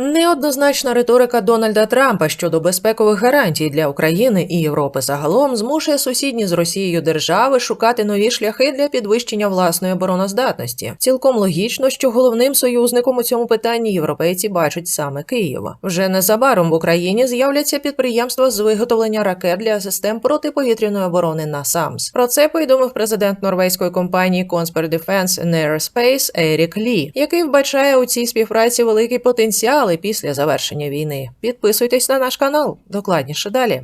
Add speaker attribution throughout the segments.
Speaker 1: Неоднозначна риторика Дональда Трампа щодо безпекових гарантій для України і Європи загалом змушує сусідні з Росією держави шукати нові шляхи для підвищення власної обороноздатності. Цілком логічно, що головним союзником у цьому питанні європейці бачать саме Київ. Вже незабаром в Україні з'являться підприємства з виготовлення ракет для систем протиповітряної оборони НАСАМС. Про це повідомив президент норвезької компанії Conspir Defense and Aerospace Ерік Лі, який вбачає у цій співпраці великий потенціал після завершення війни. Підписуйтесь на наш канал. Докладніше далі.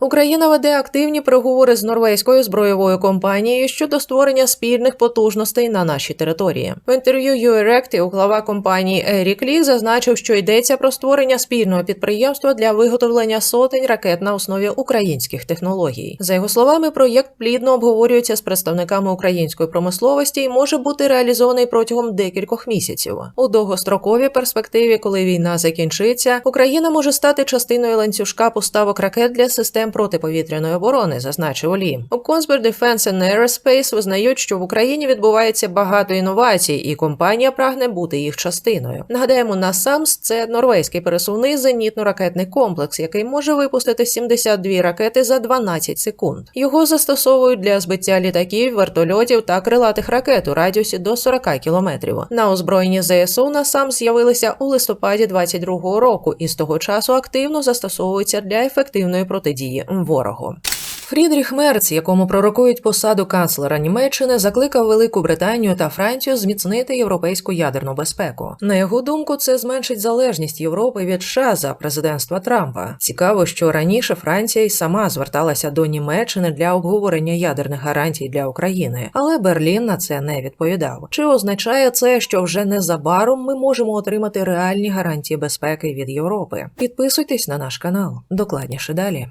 Speaker 1: Україна веде активні переговори з норвезькою збройовою компанією щодо створення спільних потужностей на нашій території. В інтерв'ю URECT глава компанії Ерік Лік зазначив, що йдеться про створення спільного підприємства для виготовлення сотень ракет на основі українських технологій. За його словами, проєкт плідно обговорюється з представниками української промисловості і може бути реалізований протягом декількох місяців. У довгостроковій перспективі, коли війна закінчиться, Україна може стати частиною ланцюжка поставок ракет для систем протиповітряної оборони, зазначив Лі. У Conspir Defense and Aerospace визнають, що в Україні відбувається багато інновацій, і компанія прагне бути їх частиною. Нагадаємо, NASAMS – це норвезький пересувний зенітно-ракетний комплекс, який може випустити 72 ракети за 12 секунд. Його застосовують для збиття літаків, вертольотів та крилатих ракет у радіусі до 40 кілометрів. На озброєнні ЗСУ NASAMS з'явилися у листопаді 22-го року і з того часу активно застосовуються для ефективної протидії ворогу. Фрідріх Мерц, якому пророкують посаду канцлера Німеччини, закликав Велику Британію та Францію зміцнити європейську ядерну безпеку. На його думку, це зменшить залежність Європи від США за президентства Трампа. Цікаво, що раніше Франція й сама зверталася до Німеччини для обговорення ядерних гарантій для України, але Берлін на це не відповідав. Чи означає це, що вже незабаром ми можемо отримати реальні гарантії безпеки від Європи? Підписуйтесь на наш канал. Докладніше далі.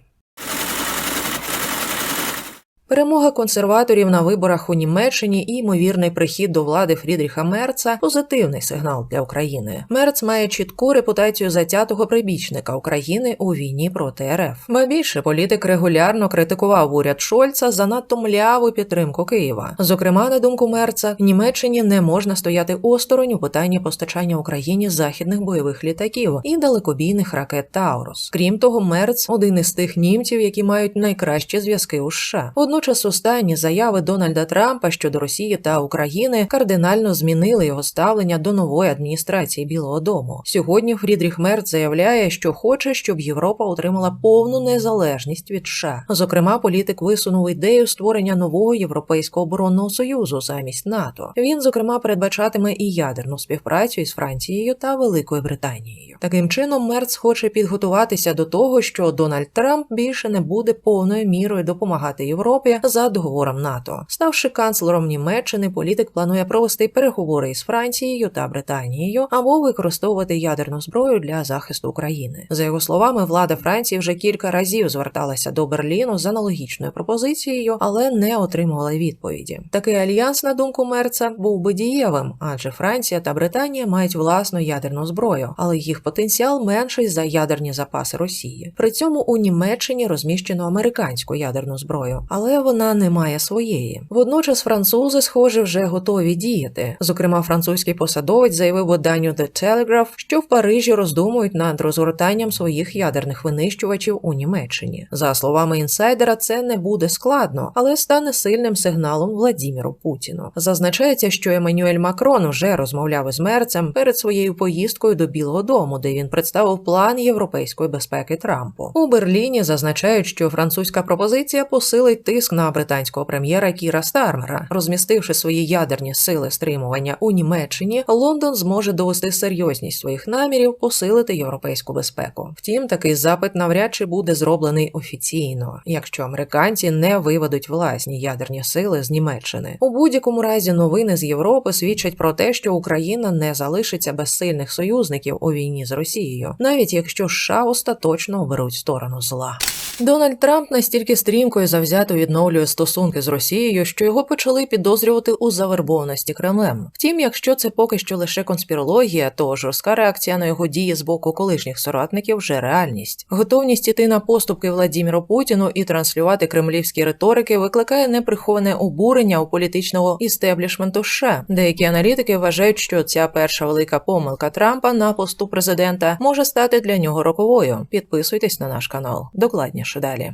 Speaker 1: Перемога консерваторів на виборах у Німеччині і ймовірний прихід до влади Фрідріха Мерца позитивний сигнал для України. Мерц має чітку репутацію затятого прибічника України у війні проти РФ. Ба більше політик регулярно критикував уряд Шольца за надто мляву підтримку Києва. Зокрема, на думку Мерца, в Німеччині не можна стояти осторонь у питанні постачання Україні західних бойових літаків і далекобійних ракет Таурус. Крім того, Мерц один із тих німців, які мають найкращі зв'язки у США. Водночас останні заяви Дональда Трампа щодо Росії та України кардинально змінили його ставлення до нової адміністрації Білого Дому. Сьогодні Фрідріх Мерц заявляє, що хоче, щоб Європа отримала повну незалежність від США. Зокрема, політик висунув ідею створення нового європейського оборонного союзу замість НАТО. Він, зокрема, передбачатиме і ядерну співпрацю із Францією та Великою Британією. Таким чином, Мерц хоче підготуватися до того, що Дональд Трамп більше не буде повною мірою допомагати Європі за договором НАТО. Ставши канцлером Німеччини, політик планує провести переговори із Францією та Британією або використовувати ядерну зброю для захисту України. За його словами, влада Франції вже кілька разів зверталася до Берліну з аналогічною пропозицією, але не отримувала відповіді. Такий альянс, на думку Мерца, був би дієвим, адже Франція та Британія мають власну ядерну зброю, але їх потенціал менший за ядерні запаси Росії. При цьому у Німеччині розміщено американську ядерну зброю, але вона не має своєї. Водночас французи, схоже, вже готові діяти. Зокрема, французький посадовець заявив виданню The Telegraph, що в Парижі роздумують над розгортанням своїх ядерних винищувачів у Німеччині. За словами інсайдера, це не буде складно, але стане сильним сигналом Владіміру Путіну. Зазначається, що Еммануель Макрон вже розмовляв із мерцем перед своєю поїздкою до Білого Дому, де він представив план європейської безпеки Трампу. У Берліні зазначають, що французька пропозиція посилить тиск на британського прем'єра Кіра Стармера. Розмістивши свої ядерні сили стримування у Німеччині, Лондон зможе довести серйозність своїх намірів посилити європейську безпеку. Втім, такий запит навряд чи буде зроблений офіційно, якщо американці не виведуть власні ядерні сили з Німеччини. У будь-якому разі новини з Європи свідчать про те, що Україна не залишиться без сильних союзників у війні з Росією, навіть якщо США остаточно оберуть сторону зла. Дональд Трамп настільки стрімко і завзято відновлює стосунки з Росією, що його почали підозрювати у завербованості Кремлем. Втім, якщо це поки що лише конспірологія, то жорстка реакція на його дії з боку колишніх соратників вже реальність. Готовність іти на поступки Владіміру Путіну і транслювати кремлівські риторики викликає неприховане обурення у політичного істеблішменту США. Деякі аналітики вважають, що ця перша велика помилка Трампа на посту президента може стати для нього роковою. Підписуйтесь на наш канал. Докладніше далі.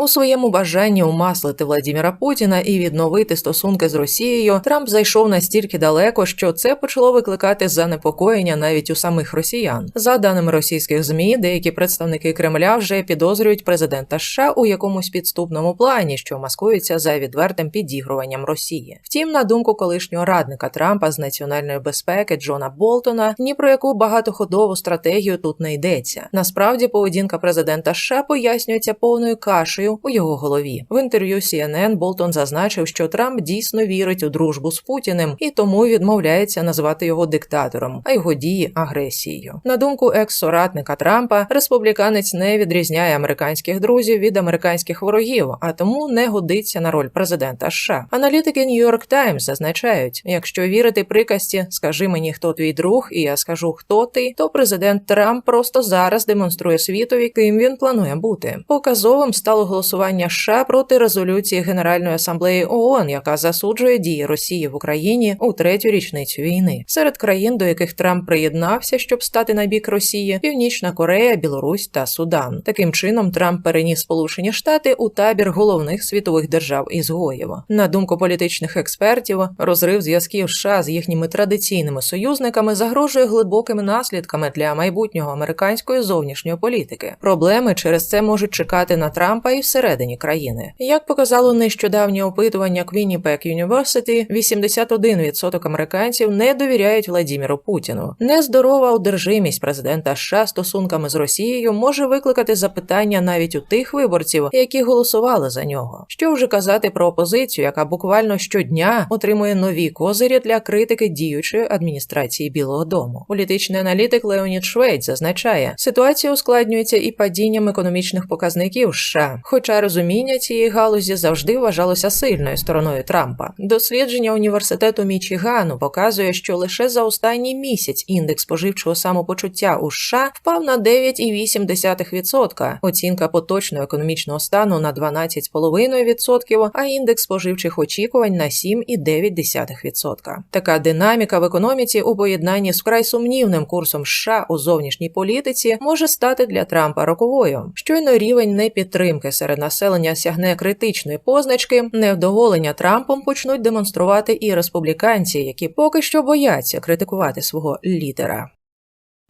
Speaker 1: У своєму бажанні умаслити Владіміра Путіна і відновити стосунки з Росією Трамп зайшов настільки далеко, що це почало викликати занепокоєння навіть у самих росіян. За даними російських змі, деякі представники Кремля вже підозрюють президента США у якомусь підступному плані, що маскується за відвертим підігруванням Росії. Втім, на думку колишнього радника Трампа з національної безпеки Джона Болтона, ні про яку багатоходову стратегію тут не йдеться. Насправді, поведінка президента США пояснюється повною кашею у його голові. В інтерв'ю CNN Болтон зазначив, що Трамп дійсно вірить у дружбу з Путіним і тому відмовляється називати його диктатором, а його дії агресією. На думку екс-соратника Трампа, республіканець не відрізняє американських друзів від американських ворогів, а тому не годиться на роль президента США. Аналітики New York Times зазначають: якщо вірити приказці, скажи мені, хто твій друг, і я скажу, хто ти, то президент Трамп просто зараз демонструє світові, ким він планує бути. Показовим стало голосування США проти резолюції Генеральної асамблеї ООН, яка засуджує дії Росії в Україні у третю річницю війни. Серед країн, до яких Трамп приєднався, щоб стати на бік Росії, Північна Корея, Білорусь та Судан. Таким чином Трамп переніс Сполучені Штати у табір головних світових держав ізгоїв. На думку політичних експертів, розрив зв'язків США з їхніми традиційними союзниками загрожує глибокими наслідками для майбутнього американської зовнішньої політики. Проблеми через це можуть чекати на Трампа і всередині країни. Як показало нещодавнє опитування Quinnipiac University, 81% американців не довіряють Владіміру Путіну. Нездорова одержимість президента США стосунками з Росією може викликати запитання навіть у тих виборців, які голосували за нього. Що вже казати про опозицію, яка буквально щодня отримує нові козирі для критики діючої адміністрації Білого Дому. Політичний аналітик Леонід Швейц зазначає, ситуація ускладнюється і падінням економічних показників США, хоча розуміння цієї галузі завжди вважалося сильною стороною Трампа. Дослідження університету Мічігану показує, що лише за останній місяць індекс споживчого самопочуття у США впав на 9,8%, оцінка поточного економічного стану на 12,5%, а індекс споживчих очікувань на 7,9%. Така динаміка в економіці у поєднанні з вкрай сумнівним курсом США у зовнішній політиці може стати для Трампа роковою. Щойно рівень непідтримки серед населення сягне критичної позначки, невдоволення Трампом почнуть демонструвати і республіканці, які поки що бояться критикувати свого лідера.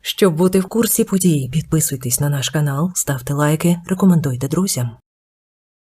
Speaker 2: Щоб бути в курсі подій, підписуйтесь на наш канал, ставте лайки, рекомендуйте друзям.